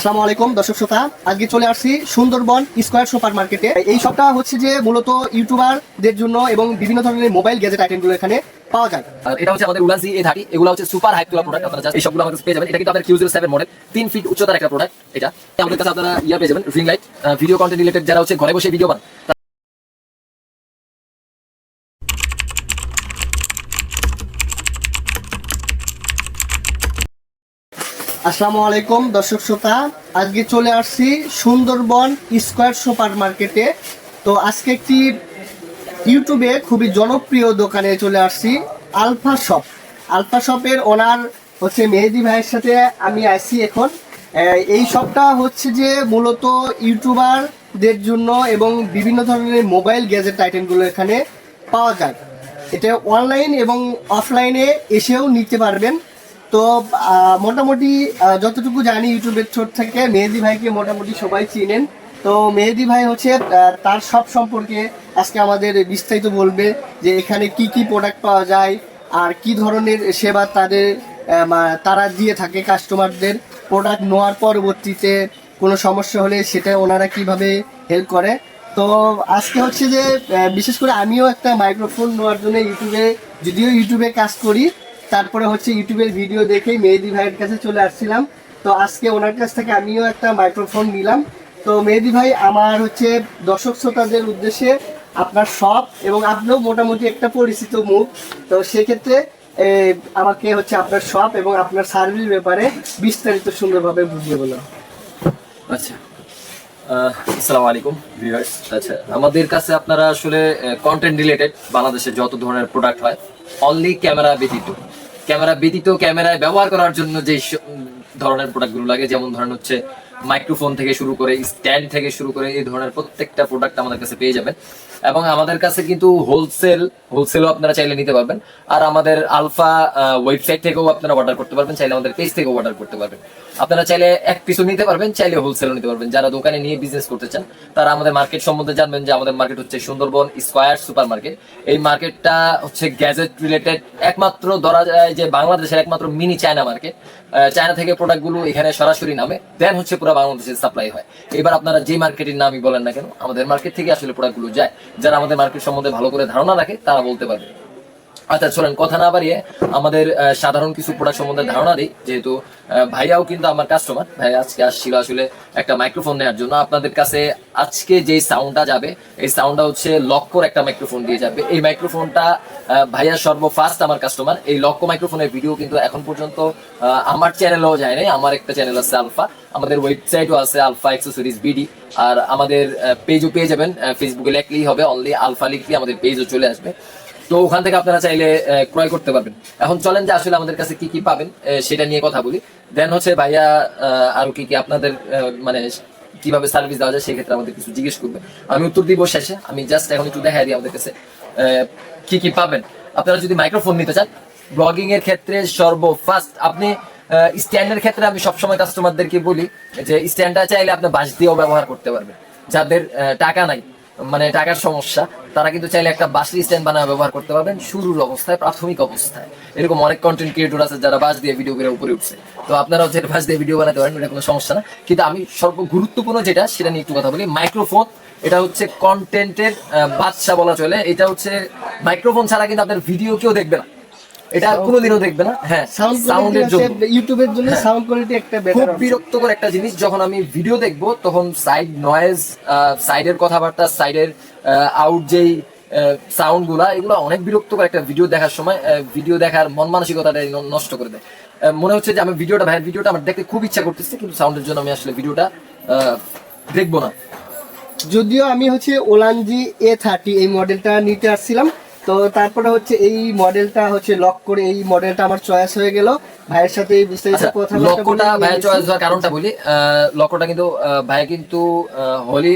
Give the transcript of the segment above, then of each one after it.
আসসালামু আলাইকুম, দর্শক শ্রোতা। আজকে চলে আসছি সুন্দরবন স্কোয়ার সুপার মার্কেটে এই সবটা হচ্ছে যে মূলত ইউটিউবারদের জন্য এবং বিভিন্ন ধরনের মোবাইল গ্যাজেট আইটেমগুলো এখানে পাওয়া যায়। আর এটা হচ্ছে আমাদের এগুলো হচ্ছে সুপার এই সবগুলো তিন ফিট একটা পেয়ে যাবেন লাইট ভিডিও যারা হচ্ছে ঘরে বসে ভিডিও আসসালামু আলাইকুম, দর্শক শ্রোতা। আজকে চলে আসছি সুন্দরবন স্কোয়ার সুপার মার্কেটে। তো আজকে একটি ইউটিউবে খুবই জনপ্রিয় দোকানে চলে আসছি, আলফা শপ। আলফা শপের ওনার হচ্ছে মেহেদি ভাইয়ের সাথে আমি আসছি এখন। এই শপটা হচ্ছে যে মূলত ইউটিউবারদের জন্য এবং বিভিন্ন ধরনের মোবাইল, গ্যাজেট, আইটেমগুলো এখানে পাওয়া যায়। এটা অনলাইন এবং অফলাইনে এসেও নিতে পারবেন। তো মোটামুটি যতটুকু জানি ইউটিউবের ছোট থেকে, মেহেদি ভাইকে মোটামুটি সবাই চিনেন। তো, মেহেদি ভাই হচ্ছে তার সব সম্পর্কে আজকে আমাদের বিস্তারিত বলবে যে এখানে কি কি প্রোডাক্ট পাওয়া যায়, আর কি ধরনের সেবা তাদের তারা দিয়ে থাকে কাস্টমারদের প্রোডাক্ট নেওয়ার পরবর্তীতে কোনো সমস্যা হলে সেটা ওনারা কীভাবে হেল্প করে। তো, আজকে হচ্ছে যে বিশেষ করে আমিও একটা মাইক্রোফোন নেওয়ার জন্য ইউটিউবে, যদিও ইউটিউবে কাজ করি তারপরে হচ্ছে ইউটিউবের ভিডিও দেখেই মেহেদি ভাইয়ের কাছে চলে আসছিলাম। তো আজকে ওনার কাছ থেকে আমিও একটা মাইক্রোফোন নিলাম। তো মেহেদি ভাই, আমার হচ্ছে দর্শক শ্রোতাদের উদ্দেশ্যে আপনার শপ এবং আপনিও মোটামুটি একটা পরিচিত মুখ। তো সেক্ষেত্রে আমাকে হচ্ছে আপনার শপ এবং আপনার সার্ভিস ব্যাপারে বিস্তারিত সুন্দরভাবে বুঝিয়ে বলুন। আচ্ছা। আসসালামু আলাইকুম ভিউয়ার্স আচ্ছা আমাদের কাছে আপনারা আসলে কন্টেন্ট রিলেটেড বাংলাদেশে যত ধরনের প্রোডাক্ট হয় অনলি ক্যামেরা ব্যতীত। ক্যামেরা ব্যতীত ক্যামেরায় ব্যবহার করার জন্য যে ধরনের প্রোডাক্টগুলো লাগে, যেমন ধরেন হচ্ছে মাইক্রোফোন থেকে শুরু করে স্ট্যান্ড থেকে শুরু করে এই ধরনের প্রত্যেকটা প্রোডাক্ট আমাদের কাছে পেয়ে যাবেন। এবং আমাদের কাছে কিন্তু হোলসেল হোলসেলও আপনারা চাইলে নিতে পারবেন। আর আমাদের আলফা ওয়েবসাইট থেকেও আপনারা অর্ডার করতে পারবেন, চাইলে আমাদের পেজ থেকেও অর্ডার করতে পারবেন। আপনারা চাইলে এক পিসও নিতে পারবেন, চাইলে হোলসেলও নিতে পারবেন। যারা দোকানে নিয়ে বিজনেস করতে চান, তারা আমাদের মার্কেট সম্বন্ধে জানবেন যে আমাদের মার্কেট হচ্ছে সুন্দরবন স্কোয়ার সুপার মার্কেট এই মার্কেটটা হচ্ছে গ্যাজেট রিলেটেড একমাত্র ধরা যায় যে বাংলাদেশের একমাত্র মিনি চায়না মার্কেট চায়না থেকে প্রোডাক্টগুলো এখানে সরাসরি নামে দেন হচ্ছে পুরো বাংলাদেশে সাপ্লাই হয়। এবার আপনারা যে মার্কেটের নামই বলেন না কেন, আমাদের মার্কেট থেকে আসলে প্রোডাক্টগুলো যায়। যারা আমাদের মার্কেট সম্বন্ধে ভালো করে ধারণা রাখে তারা বলতে পারবে। আচ্ছা চলেন কথা না বাড়িয়ে আমাদের সাধারণ কিছু প্রোডাক্ট সম্বন্ধে ধারণা দিই। যেহেতু ভাইয়াও কিন্তু আমার কাস্টমার ভাই আজকে আসছিল আসলে একটা মাইক্রোফোন নেওয়ার জন্য। আপনাদের কাছে আজকে যে সাউন্ডটা যাবে, এই সাউন্ডটা হচ্ছে লক্কর একটা মাইক্রোফোন দিয়ে যাবে। এই মাইক্রোফোনটা ভাইয়া সর্বফার্স্ট আমার কাস্টমার এই লক্ক মাইক্রোফোনের ভিডিও কিন্তু এখন পর্যন্ত আমার চ্যানেলেও যায় নাই। আমার একটা চ্যানেল আছে আলফা আমাদের ওয়েবসাইটও আছে আলফা এক্সেসরিজ বিডি আর আমাদের পেজও পেয়ে যাবেন। ফেসবুকে লেখলেই হবে। অনলি আলফা লিখলে আমাদের পেজও চলে আসবে। তো ওখান থেকে আপনারা চাইলে ক্রয় করতে পারবেন। এখন চলেন যে আসলে আমাদের কাছে কি কি পাবেন সেটা নিয়ে কথা বলি। দেন হচ্ছে ভাইয়া আরও কি কি আপনাদের মানে কীভাবে সার্ভিস দেওয়া যায় সেক্ষেত্রে আমাদের কিছু জিজ্ঞেস করবে। আমি উত্তর দিব শেষে, আমি জাস্ট এখন একটু দেখা দিই আমাদের কাছে কি কি পাবেন। আপনারা যদি মাইক্রোফোন নিতে চান ব্লগিং এর ক্ষেত্রে সর্বফার্স্ট আপনি স্ট্যান্ডের ক্ষেত্রে আমি সবসময় কাস্টমারদেরকে বলি যে স্ট্যান্ডটা চাইলে আপনি বাঁশ দিয়েও ব্যবহার করতে পারবেন। যাদের টাকা নাই মানে টাকার সমস্যা, তারা কিন্তু চাইলে একটা বাসি স্ট্যান্ড বানায় ব্যবহার করতে পারবেন। শুরুর অবস্থায়, প্রাথমিক অবস্থায়। এরকম অনেক কন্টেন্ট ক্রিয়েটর আছে যারা বাস দিয়ে ভিডিও করে উপরে উঠছে। তো আপনারাও যেটা বাস দিয়ে ভিডিও বানাতে পারেন এটা কোনো সমস্যা না। কিন্তু আমি সর্ব গুরুত্বপূর্ণ যেটা, সেটা নিয়ে একটু কথা বলি মাইক্রোফোন এটা হচ্ছে কন্টেন্টের বাদশা বলা চলে। এটা হচ্ছে মাইক্রোফোন ছাড়া কিন্তু আপনার ভিডিও কেউ দেখবে না। এটা কোনোদিনও দেখবে না। হ্যাঁ সাউন্ডের জন্য। ইউটিউবের জন্য হ্যাঁ। সাউন্ড কোয়ালিটি একটা খুব বিরক্তকর একটা জিনিস যখন আমি ভিডিও দেখব তখন সাইড নয়েজ সাইডের কথাবার্তা সাইডের আউট যেই সাউন্ডগুলা এগুলো অনেক বিরক্তকর একটা ভিডিও দেখার সময় ভিডিও দেখার মন মানসিকতাটা নষ্ট করে দেয়। মনে হচ্ছে যে আমি ভিডিওটা ভাইয়ের ভিডিওটা আমার দেখতে খুব ইচ্ছা করতেছে কিন্তু সাউন্ডের জন্য আমি আসলে ভিডিওটা দেখব না। যদিও আমি হচ্ছে ওলানজি এ থার্টি এই মডেলটা নিতে আসছিলাম তো তারপরে হচ্ছে এই মডেলটা হচ্ছে লক করে এই মডেলটা আমার চয়েস হয়ে গেল। ভাইয়ের সাথে এই বিস্তারিত কথা লক্ষ্যটা ভাইয়া চয়েস হওয়ার কারণটা বলি। লক্ষ্যটা কিন্তু ভাইয়া কিন্তু হোলি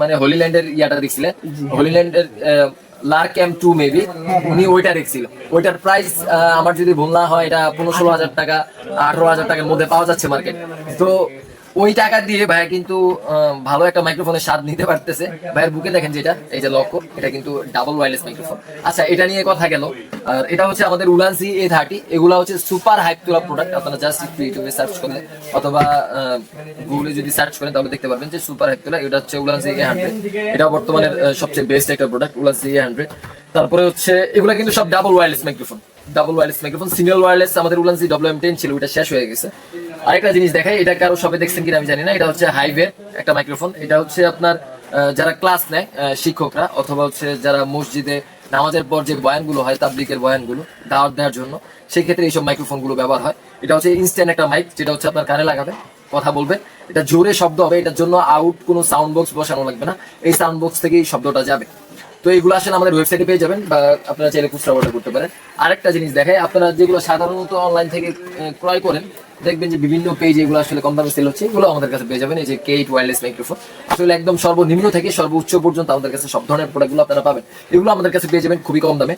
মানে হোলিল্যান্ডের ইয়াটা দেখছিলেন হোলিল্যান্ডের লার্ক এম টু মেবি উনি ওইটা দেখছিল। ওইটার প্রাইস আমার যদি ভুল না হয় এটা পনেরো ষোলো হাজার টাকা আঠারো হাজার টাকার মধ্যে পাওয়া যাচ্ছে মার্কেট তো ওই টাকা দিয়ে ভাই কিন্তু ভালো একটা মাইক্রোফোনের স্বাদ নিতে পারতেছে। ভাইয়ের বুকে দেখেন যেটা, এই যে লক্ষ্য, এটা কিন্তু ডাবল ওয়্যারলেস মাইক্রোফোন আচ্ছা এটা নিয়ে কথা গেল। আর এটা হচ্ছে আমাদের উলানসি এ থার্টি এগুলো হচ্ছে সুপার হাইপ তোলা প্রোডাক্ট আপনারা জাস্ট একটু ইউটিউবে সার্চ করলে, অথবা গুগলে যদি সার্চ করেন, তাহলে দেখতে পারবেন যে সুপার হাইপ তোলা, এটা হচ্ছে উলানসি এ হান্ড্রেড এটা বর্তমানে সবচেয়ে বেস্ট একটা প্রোডাক্ট উলানসি এ হান্ড্রেড তারপরে হচ্ছে, এগুলো কিন্তু সব double wireless microphone double wireless microphone single wireless আমাদের উলানসি ডব্লিউ এম টেন ছিল ওটা শেষ হয়ে গেছে। আরেকটা জিনিস দেখাই, এটা কারও সবে দেখছেন কিনা আমি জানি না, এটা হচ্ছে হাইওয়ে একটা মাইক্রোফোন এটা হচ্ছে আপনার যারা ক্লাস নেয় শিক্ষকরা, অথবা হচ্ছে যারা মসজিদে নামাজের পর যে বয়ানগুলো হয় তাবলিকের বয়ানগুলো, দাওয়াত দেওয়ার জন্য সেই ক্ষেত্রে এইসব মাইক্রোফোনগুলো ব্যবহার হয়। এটা হচ্ছে ইনস্ট্যান্ট একটা মাইক যেটা হচ্ছে আপনার কানে লাগাবে কথা বলবে এটা জোরে শব্দ হবে, এটার জন্য আউট কোনো সাউন্ড বক্স বসানো লাগবে না। এই সাউন্ড বক্স থেকেই শব্দটা যাবে। তো এইগুলো আসলে আমাদের ওয়েবসাইটে পেয়ে যাবেন বা আপনারা চাইলে খুচরা অর্ডার করতে পারেন। আরেকটা জিনিস দেখায় আপনারা যেগুলো সাধারণত অনলাইন থেকে ক্রয় করেন, দেখবেন যে বিভিন্ন পেজ এগুলো আসলে কম দামে সেল হচ্ছে, এগুলো আমাদের কাছে পেয়ে যাবেন, এই যে কেট ওয়্যারলেস মাইক্রোফোন আসলে একদম সর্বনিম্ন থেকে সর্বোচ্চ পর্যন্ত আমাদের কাছে সব ধরনের প্রোডাক্টগুলো আপনারা পাবেন। এগুলো আমাদের কাছে পেয়ে যাবেন খুবই কম দামে।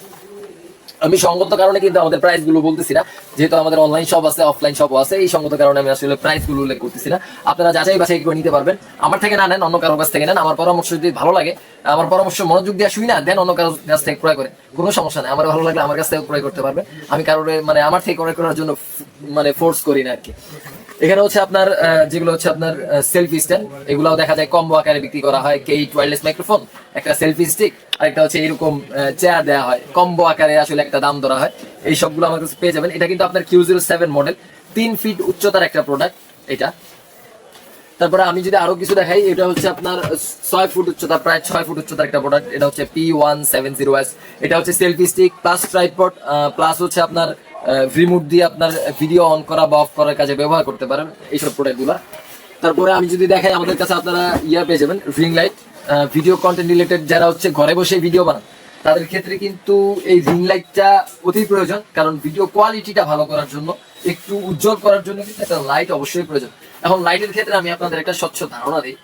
আমি সঙ্গত কারণে কিন্তু আমাদের প্রাইসগুলো বলতেছি না, যেহেতু আমাদের অনলাইন শপ আছে অফলাইন শপও আছে, এই সঙ্গত কারণে আমি আসলে প্রাইসগুলো উল্লেখ করতেছি না। আপনারা যাচাই বাছাই করে নিতে পারবেন। আমার থেকে না নেন, অন্য কারোর কাছ থেকে নেন। আমার পরামর্শ যদি ভালো লাগে আমার পরামর্শ মনোযোগ দিয়ে শুই না, দেন অন্য কারোর কাছ থেকে ক্রয় করে। কোনো সমস্যা নেই, আমার ভালো লাগলে আমার কাছ থেকে ক্রয় করতে পারবেন আমি কারোর মানে আমার থেকে ক্রয় করার জন্য মানে ফোর্স করি না আর কি এখানে হচ্ছে আপনার যেগুলো হচ্ছে আপনার সেলফি স্ট্যান্ড এগুলাও দেখা যায় কম্বো আকারে বিক্রি করা হয় কেইট ওয়্যারলেস মাইক্রোফোন একটা সেলফি স্টিক আর একটা হচ্ছে এরকম চেয়ার দেওয়া হয়। কম্বো আকারে আসলে একটা দাম ধরা হয়। এই সবগুলো আমার কাছে পেয়ে যাবেন। এটা কিন্তু আপনার কিউ জিরো সেভেন মডেল তিন ফিট উচ্চতার একটা প্রোডাক্ট এটা। তারপরে আমি যদি আরও কিছু দেখাই, এটা হচ্ছে আপনার ছয় ফুট উচ্চতা, প্রায় ছয় ফুট উচ্চতার একটা প্রোডাক্ট এটা হচ্ছে P one seven zero S এটা হচ্ছে selfie stick plus tripod plus হচ্ছে আপনার রিমোট দিয়ে আপনার ভিডিও অন করা বা অফ করার কাজে ব্যবহার করতে পারেন এইসব প্রোডাক্টগুলো তারপরে আমি যদি দেখাই, আমাদের কাছে আপনারা ইয়া পেয়ে যাবেন ring light video content related যারা হচ্ছে ঘরে বসে ভিডিও বানান, তাদের ক্ষেত্রে কিন্তু এই রিং লাইটটা অতি প্রয়োজন। কারণ ভিডিও কোয়ালিটিটা ভালো করার জন্য, একটু উজ্জ্বল করার জন্য কিন্তু একটা লাইট অবশ্যই প্রয়োজন। এখন লাইটের ক্ষেত্রে আমি আপনাদের একটা স্বচ্ছ ধারণা দিই।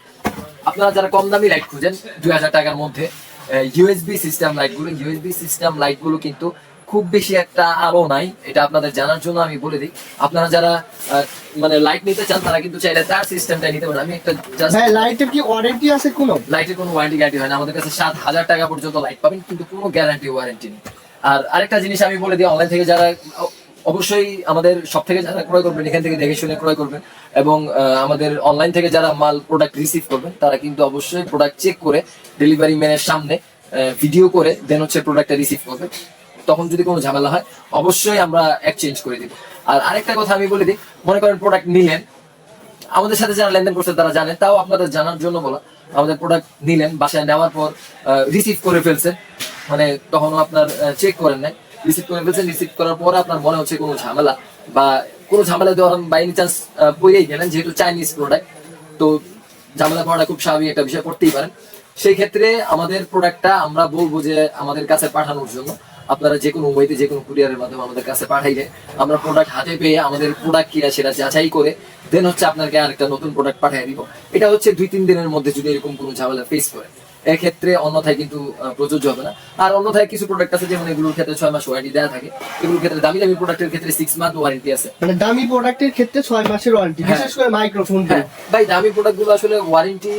আপনারা যারা কম দামি লাইট খুঁজেন দুই হাজার টাকার মধ্যে ইউএসবি সিস্টেম লাইটগুলো ইউএসবি সিস্টেম লাইটগুলো কিন্তু খুব বেশি একটা আলো নাই এটা আপনাদের জানার জন্য আমি বলে দিই। আপনারা যারা মানে লাইট নিতে চান তারা কিন্তু চাইলে তার সিস্টেমটা নিতে পারেন। আমি একটা জাস্ট ভাই লাইটের কি ওয়ারেন্টি আছে কোনো? লাইটের কোনো ওয়ারেন্টি গ্যারান্টি হয় না। আমাদের কাছে সাত হাজার টাকা পর্যন্ত লাইট পাবেন কিন্তু কোনো গ্যারান্টি ওয়ারেন্টি নেই। আর আরেকটা জিনিস আমি বলে দিই অনলাইন থেকে যারা অবশ্যই আমাদের সব থেকে যারা ক্রয় করবেন, এখান থেকে দেখে শুনে ক্রয় করবেন এবং আমাদের অনলাইন থেকে যারা মাল প্রোডাক্ট রিসিভ করবেন, তারা কিন্তু অবশ্যই প্রোডাক্ট চেক করে ডেলিভারি ম্যানের সামনে ভিডিও করে দেন হচ্ছে প্রোডাক্টটা রিসিভ করবে তখন যদি কোনো ঝামেলা হয়, অবশ্যই আমরা এক্সচেঞ্জ করে দিব। আর আরেকটা কথা আমি বলে দিই, মনে করেন প্রোডাক্ট নিলেন, আমাদের সাথে যারা লেনদেন করছে তারা জানেন তাও আপনাদের জানার জন্য বলা, আমাদের প্রোডাক্ট নিলেন, বাসায় নেওয়ার পর রিসিভ করে ফেলছেন মানে তখনও আপনার চেক করেন নাই। রিসিভ করে ফেলছেন, রিসিভ করার আপনার মনে হচ্ছে কোনো ঝামেলা বা কোনো ঝামেলা চান্স পড়েই গেলেন, যেহেতু চাইনিজ প্রোডাক্ট তো ঝামেলা পড়াটা খুব স্বাভাবিক একটা বিষয় পারেন। সেই ক্ষেত্রে আমাদের প্রোডাক্টটা আমরা বলব যে আমাদের কাছে পাঠানোর জন্য। আপনারা যে কোনো ওয়েতে যে কোনো কুরিয়ারের মাধ্যমে আমাদের কাছে পাঠাইলে আমরা প্রোডাক্ট হাতে পেয়ে আমাদের প্রোডাক্ট কিনা সেটা যাচাই করে দেন হচ্ছে আপনাকে আরেকটা নতুন প্রোডাক্ট পাঠিয়ে দিব। এটা হচ্ছে দুই তিন দিনের মধ্যে যদি এরকম কোনো ঝামেলা ফেস করে এক্ষেত্রে অন্যথায় কিন্তু প্রযোজ্য হবে না। আর অন্যথায় কিছু প্রোডাক্ট আছে যেমন এগুলোর ক্ষেত্রে ছয় মাস ওয়ারেন্টি দেওয়া থাকে। এগুলোর ক্ষেত্রে দামি দামি প্রোডাক্টের ক্ষেত্রে সিক্স মান্থ ওয়ারেন্টি আছে। মানে দামি প্রোডাক্টের ক্ষেত্রে ছয় মাসের ওয়ারেন্টি হ্যাঁ। বিশেষ করে মাইক্রোফোন হ্যাঁ। ভাই দামি প্রোডাক্টগুলো আসলে ওয়ারেন্টি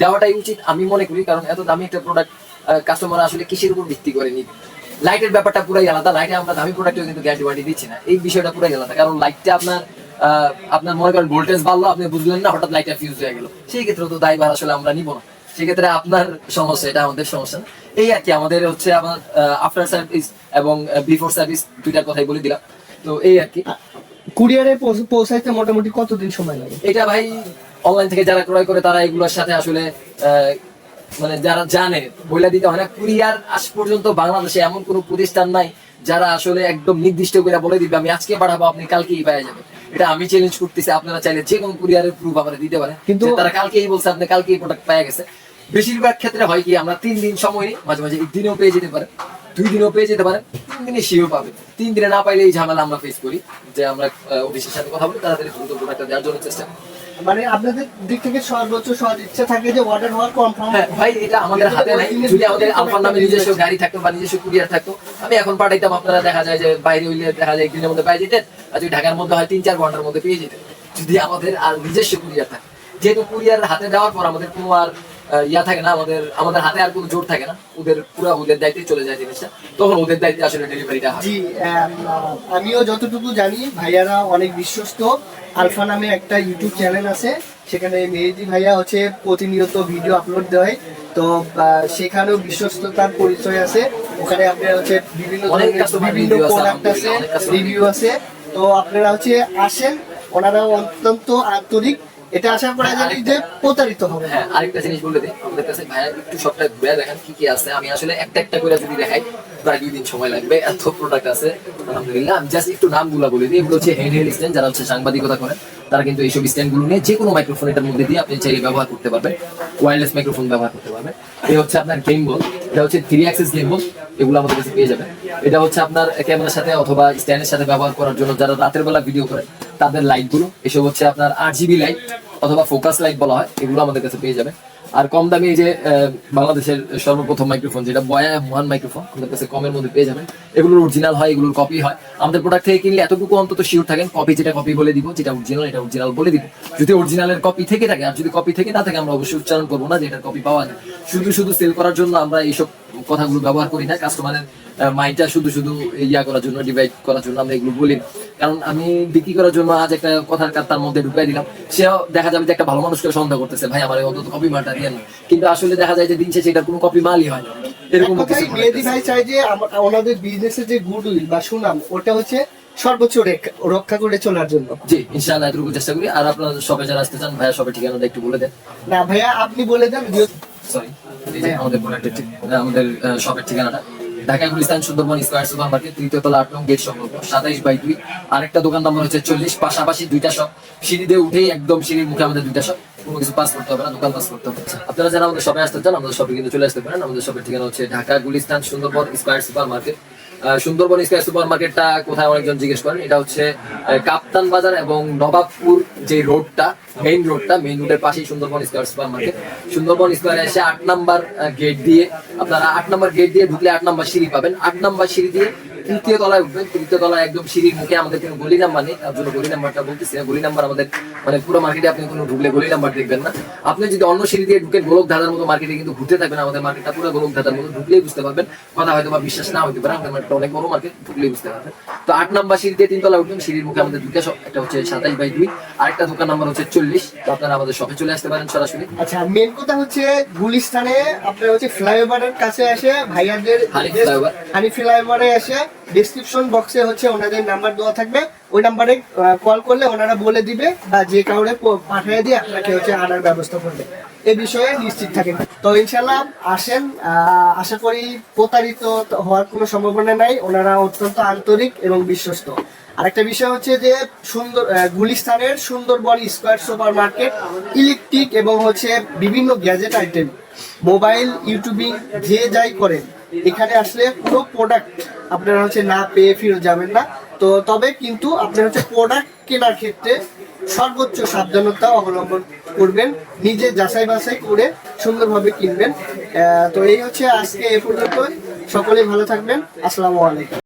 দেওয়াটাই উচিত আমি মনে করি কারণ এত দামি একটা প্রোডাক্ট কাস্টমার আসলে কিসের উপর ভিত্তি করে নিবে? লাইটের ব্যাপারটা পুরাই আলাদা লাইটে আমরা দামি প্রোডাক্টেও কিন্তু গ্যারান্টি ওয়ারেন্টি দিচ্ছি না। এই বিষয়টা পুরাই আলাদা কারণ লাইটটা আপনার আপনার মনে করেন ভোল্টেজ বাড়লো আপনি বুঝলেন না হঠাৎ লাইটটা ফিউজ হয়ে গেল। সেই ক্ষেত্রে তো দায়ভার আসলে আমরা নিব না। সেক্ষেত্রে আপনার সমস্যা এটা আমাদের সমস্যা। এই আর কি আমাদের হচ্ছে আমার আফটার সার্ভিস এবং বিফোর সার্ভিস দুইটার কথাই বলে দিলাম। তো এই আর কি। কুরিয়ারে পৌঁছাইতে মোটামুটি কতদিন সময় লাগে? এটা ভাই অনলাইন থেকে যারা ক্রয় করে তারা এগুলোর সাথে আসলে আহ, মানে যারা জানে বইলা দিতে হয় না। কুরিয়ার আজ পর্যন্ত বাংলাদেশে এমন কোনো প্রতিষ্ঠান নাই যারা আসলে একদম নির্দিষ্ট করে বলে দিবে আমি আজকে পাঠাবো আপনি কালকেই পেয়ে যাবেন। এটা আমি চ্যালেঞ্জ করতেছি আপনারা চাইলে যে কোনো কুরিয়ারের প্রুফ আমরা দিতে পারেন। কিন্তু- তারা কালকেই বলছে আপনি কালকেই প্রোডাক্ট পাওয়া গেছে। বেশিরভাগ ক্ষেত্রে হয় কি আমরা তিন দিন সময় নিই মাঝে মাঝে একদিনেও পেয়ে যেতে পারে দুই দিনেও পেয়ে যেতে পারে তিন দিনে শিওর পাবে। তিন দিনে না পাইলে এই ঝামেলা আমরা ফেস করি যে আমরা অফিসের সাথে কথা বলি তাড়াতাড়ি দ্রুত প্রোডাক্টটা দেওয়ার জন্য চেষ্টা করি। মানে আপনাদের দিক থেকে সর্বোচ্চ সহজ ইচ্ছা থাকে যে অর্ডার হওয়ার কনফার্ম হ্যাঁ ভাই এটা আমাদের হাতে নাই। যদি আমাদের নামে নিজস্ব গাড়ি থাকতো বা নিজস্ব কুরিয়ার থাকতো আমি এখন পাঠাইতাম আপনারা দেখা যায় যে বাইরে হইলে দেখা যায় একদিনের মধ্যে পেয়ে যেতেন আর যদি ঢাকার মধ্যে হয় তিন চার ঘণ্টার মধ্যে পেয়ে যেতেন। যদি আমাদের আর নিজস্ব কুরিয়ার থাকে। যেহেতু কুরিয়ার হাতে দেওয়ার পর আমাদের কোনো আর ইয়া থাকে না আমাদের আমাদের হাতে আর কোনো জোর থাকে না। ওদের পুরো ওদের দায়িত্বে চলে যায় জিনিসটা। তখন ওদের দায়িত্বে আসলে ডেলিভারিটা জি আমিও যতটুকু জানি ভাইয়ারা অনেক বিশ্বস্ত। আলফা নামে একটা ইউটিউব চ্যানেল আছে। সেখানে মেহেদি ভাইয়া হচ্ছে প্রতিনিয়ত ভিডিও আপলোড দেয়। তো সেখানেও বিশ্বস্ততার পরিচয় আছে। ওখানে আপনার হচ্ছে বিভিন্ন বিভিন্ন প্রোডাক্ট আছে রিভিউ আছে তো আপনারা হচ্ছে আসেন। ওনারা অত্যন্ত আন্তরিক। এটা আশা করা যায় যে প্রতারিত হবে। হ্যাঁ আরেকটা জিনিস বলে দিই। আমাদের কাছে ভাইয়া একটু সবটা ঘুরে দেখেন কি কি আছে। আমি আসলে একটা একটা করে যদি দেখাই প্রায় দুই দিন সময় লাগবে। এত প্রোডাক্ট আছে আলহামদুলিল্লাহ। আমি জাস্ট একটু নামগুলো বলে দিই। এগুলো হচ্ছে হেড হেড স্ট্যান্ড যারা হচ্ছে সাংবাদিকতা করেন তারা কিন্তু এইসব নিয়ে যে কোনো মাইক্রোফোন এটার মধ্যে দিয়ে আপনি চাইলে ব্যবহার করতে পারবেন। ওয়্যারলেস মাইক্রোফোন ব্যবহার করতে পারবেন। এই হচ্ছে আপনার গেম বল এটা হচ্ছে থ্রি অ্যাক্সেস গেম বল এগুলো আমাদের কাছে পেয়ে যাবেন। এটা হচ্ছে আপনার ক্যামেরার সাথে অথবা স্ট্যান্ডের সাথে ব্যবহার করার জন্য যারা রাতের বেলা ভিডিও করে তাদের লাইটগুলো, এসব হচ্ছে আপনার আট জিবি লাইট অথবা ফোকাস লাইট বলা হয়, এগুলো আমাদের কাছে পেয়ে যাবেন। আর কম দামি যে বাংলাদেশের সর্বপ্রথম মাইক্রোফোন যেটা বয়া মহান মাইক্রোফোন আমাদের কাছে কমের মধ্যে পেয়ে যাবেন। এগুলোর অরিজিনাল হয়, এগুলোর কপি হয়। আমাদের প্রোডাক্ট থেকে কিনলে এতটুকু অন্তত শিওর থাকেন কপি যেটা কপি বলে দিব, যেটা অরিজিনাল এটা অরিজিনাল বলে দিব। যদি অরিজিনালের কপি থেকে থাকে, আর যদি কপি থেকে না থাকে, আমরা অবশ্যই উচ্চারণ করব না যে এটার কপি পাওয়া যায়। শুধু শুধু সেল করার জন্য আমরা এইসব কথাগুলো ব্যবহার করি না কাস্টমারের মাইন্ডটা শুধু শুধু ইয়া করার জন্য ডিভাইড করার জন্য আমরা এগুলো বলি। কারণ আমি বিক্রি করার জন্য আজ একটা কথার তার মধ্যে ঢুকাই দিলাম। সেও দেখা যাবে যে একটা ভালো মানুষকে সন্দেহ করতেছে ভাই আমার অন্তত কপি মালটা দিয়ে না। কিন্তু আসলে দেখা যায় যে দিন শেষে এটার কোনো কপি মালই হয় না। এরকম মেহেদি ভাই চাই যে ওনাদের বিজনেসের যে গুডউইল বা সুনাম ওটা হচ্ছে সর্বোচ্চ রক্ষা করে চলার জন্য। জি ইনশাআল্লাহ এতটুকু চেষ্টা করি। আর আপনার সবে যারা আসতে চান ভাইয়া সবে ঠিকানাটা একটু বলে দেন। না ভাইয়া আপনি বলে দেন সরি আমাদের আমাদের শপের ঠিকানাটা। Dhaka Gulistan Sundarban square super market তৃতীয় তলা আট নং গেট সংলগ্ন, সাতাইশ বাই দুই। আরেকটা দোকান নম্বর হচ্ছে চল্লিশ, পাশাপাশি দুইটা শপ সিঁড়ি দিয়ে উঠেই একদম সিঁড়ির মুখে আমাদের দুইটা শপ কোনো কিছু পাস করতে হবে না, দোকান পাস করতে হবে। আপনারা যারা আমাদের সবাই আসতে চান, আমাদের শপে কিন্তু চলে আসতে পারেন। আমাদের শপের ঠিকানা হচ্ছে Dhaka Gulistan Sundarban square super market. Sundarban sky super মার্কেটটা কোথায় অনেকজন জিজ্ঞেস করেন, এটা হচ্ছে কাপ্তান বাজার এবং নবাবপুর যে রোডটা মেইন রোডটা মেইন রোডের পাশেই Sundarban square super market Sundarban স্কোয়ারে এসে আট নাম্বার গেট দিয়ে, আপনারা আট নাম্বার গেট দিয়ে ঢুকলে আট নাম্বার সিঁড়ি পাবেন। আট নাম্বার সিঁড়ি দিয়ে তৃতীয় তলায় উঠবেন তৃতীয় তলায় একদম সিঁড়ির মুখে আমাদের কোনো গলি নাম্বার নেই তার জন্য গলি নাম্বারটা বলতেছি না। গলি নাম্বার আমাদের মানে পুরো মার্কেটে আপনি কোনো ঢুকলে গলি নাম্বার দেখবেন না। আপনি যদি অন্য সিঁড়ি দিয়ে ঢুকেন গোলক ধাঁধার মতো মার্কেটে কিন্তু ঘুরতে থাকবেন আমাদের মার্কেটটা পুরো গোলক ধাঁধার মতো ঢুকলেই বুঝতে পারবেন। কথা হয়তো বা বিশ্বাস না হতে পারে আমাদের মার্কেটটা অনেক বড় মার্কেট ঢুকলেই বুঝতে পারবেন। তো আট নাম্বার সিঁড়ি দিয়ে তিনতলা উঠবেন সিঁড়ির মুখে আমাদের দুইটা শপ একটা হচ্ছে সাতাইশ বাই দুই আরেকটা দোকান নাম্বার হচ্ছে চল্লিশ। তো আপনারা আমাদের শপে চলে আসতে পারেন সরাসরি। আচ্ছা মেন কথা হচ্ছে গুলিস্তানে আপনার হচ্ছে ফ্লাইওভারের কাছে এসে ভাইয়াদের হানিফ ফ্লাইওভার। হানি ফ্লাইওভারে এসে ডিসক্রিপশন বক্সে হচ্ছে ওনাদের নাম্বার দেওয়া থাকবে। ওই নাম্বারে কল করলে ওনারা বলে দিবে বা যে কাউরে পাঠিয়ে দিয়ে আপনাকে হচ্ছে আনার ব্যবস্থা করবে। এ বিষয়ে নিশ্চিত থাকেন। তো ইনশাল্লাহ আসেন আশা করি প্রতারিত হওয়ার কোনো সম্ভাবনা নাই। ওনারা অত্যন্ত আন্তরিক এবং বিশ্বস্ত। আরেকটা বিষয় হচ্ছে যে সুন্দর গুলিস্তানের Sundarban square super market electric এবং হচ্ছে বিভিন্ন গ্যাজেট আইটেম। মোবাইল, ইউটিউবিং, যে যাই করেন এখানে আসলে পুরো প্রোডাক্ট আপনারা হচ্ছে না পেয়ে ফিরে যাবেন না। তো তবে কিন্তু আপনার হচ্ছে প্রোডাক্ট কেনার ক্ষেত্রে সর্বোচ্চ সাবধানতা অবলম্বন করবেন, নিজে যাচাই বাছাই করে সুন্দরভাবে কিনবেন। তো এই হচ্ছে আজকে এ পর্যন্ত সকলেই ভালো থাকবেন। আসসালামু আলাইকুম।